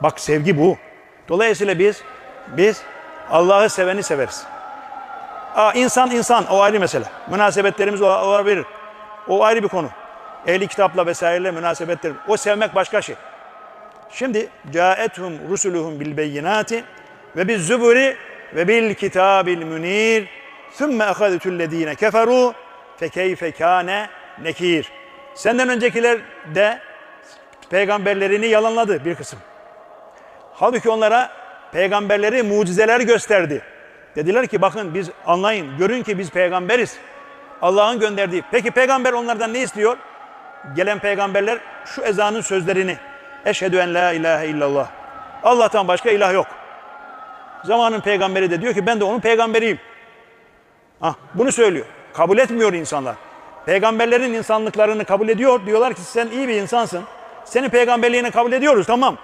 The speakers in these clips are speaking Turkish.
Bak sevgi bu. Dolayısıyla biz biz Allah'ı seveni severiz. Aa, insan insan o ayrı mesele. Münasebetlerimiz olabilir. O ayrı bir konu. Ehli kitapla vesaireyle münasebetler. O sevmek başka şey. Şimdi caethum rusuluhum bil beyinati ve biz zuburi ve bil kitabil münir thumme ahadetullezine keferu fe keyfe kâne nekir. Senden öncekiler de peygamberlerini yalanladı bir kısım. Halbuki onlara peygamberleri mucizeler gösterdi. Dediler ki bakın biz anlayın, görün ki biz peygamberiz. Allah'ın gönderdiği. Peki peygamber onlardan ne istiyor? Gelen peygamberler şu ezanın sözlerini. Eşhedü en la ilahe illallah. Allah'tan başka ilah yok. Zamanın peygamberi de diyor ki ben de onun peygamberiyim. Ah, bunu söylüyor. Kabul etmiyor insanlar. Peygamberlerin insanlıklarını kabul ediyor. Diyorlar ki sen iyi bir insansın. Senin peygamberliğini kabul ediyoruz tamam.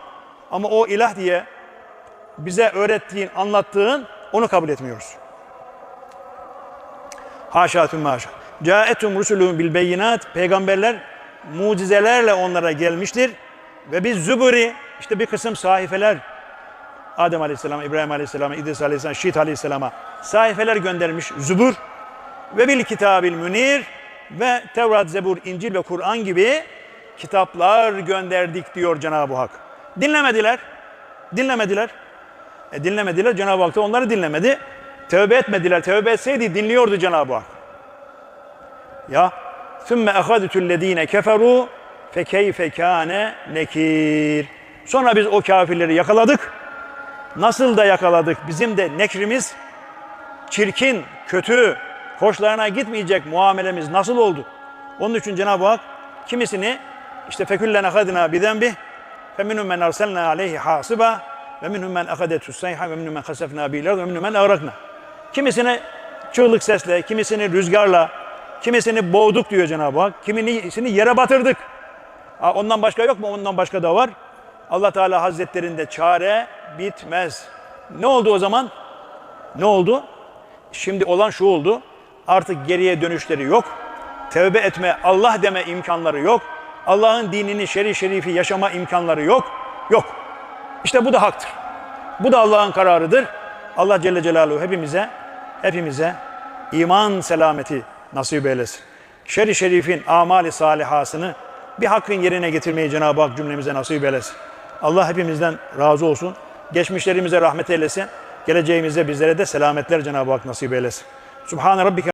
Ama o ilah diye bize öğrettiğin, anlattığın onu kabul etmiyoruz. Haşa tüm haşa. Caetum rusulun bil beyinat. Peygamberler mucizelerle onlara gelmiştir. Ve biz züburi, işte bir kısım sahifeler, Adem Aleyhisselam, İbrahim Aleyhisselam, İdris Aleyhisselam, Şiit Aleyhisselam'a sahifeler göndermiş zübur. Ve bil kitabil münir ve Tevrat, Zebur, İncil ve Kur'an gibi kitaplar gönderdik diyor Cenab-ı Hak. Dinlemediler. Dinlemediler. E dinlemediler. Cenab-ı Hak da onları dinlemedi. Tövbe etmediler. Tövbe etseydi dinliyordu Cenab-ı Hak. Ya ثُمَّ اَخَذْتُ الَّذ۪ينَ كَفَرُوا فَكَيْفَ كَانَ nekir. Sonra biz o kafirleri yakaladık. Nasıl da yakaladık? Bizim de nekrimiz çirkin, kötü, hoşlarına gitmeyecek muamelemiz nasıl oldu? Onun için Cenab-ı Hak kimisini işte feküllen ahadina bidembi feminhum aleyhi hasiba ve minhum men ahadetus sayha ve minhum men hasefna bil ve minhum men agrakna. Kimisini çığlık sesle, kimisini rüzgarla, kimisini boğduk diyor Cenab-ı Hak. Kimisini yere batırdık. Ondan başka yok mu? Ondan başka da var. Allah Teala Hazretlerinde çare bitmez. Ne oldu o zaman? Ne oldu? Şimdi olan şu oldu. Artık geriye dönüşleri yok. Tevbe etme, Allah deme imkanları yok. Allah'ın dinini, şer'i şerifi yaşama imkanları yok. Yok. İşte bu da haktır. Bu da Allah'ın kararıdır. Allah Celle Celaluhu hepimize, hepimize iman selameti nasip eylesin. Şer'i şerifin amali salihasını bir hakkın yerine getirmeyi Cenab-ı Hak cümlemize nasip eylesin. Allah hepimizden razı olsun. Geçmişlerimize rahmet eylesin. Geleceğimize bizlere de selametler Cenab-ı Hak nasip eylesin. Subhane Rabbike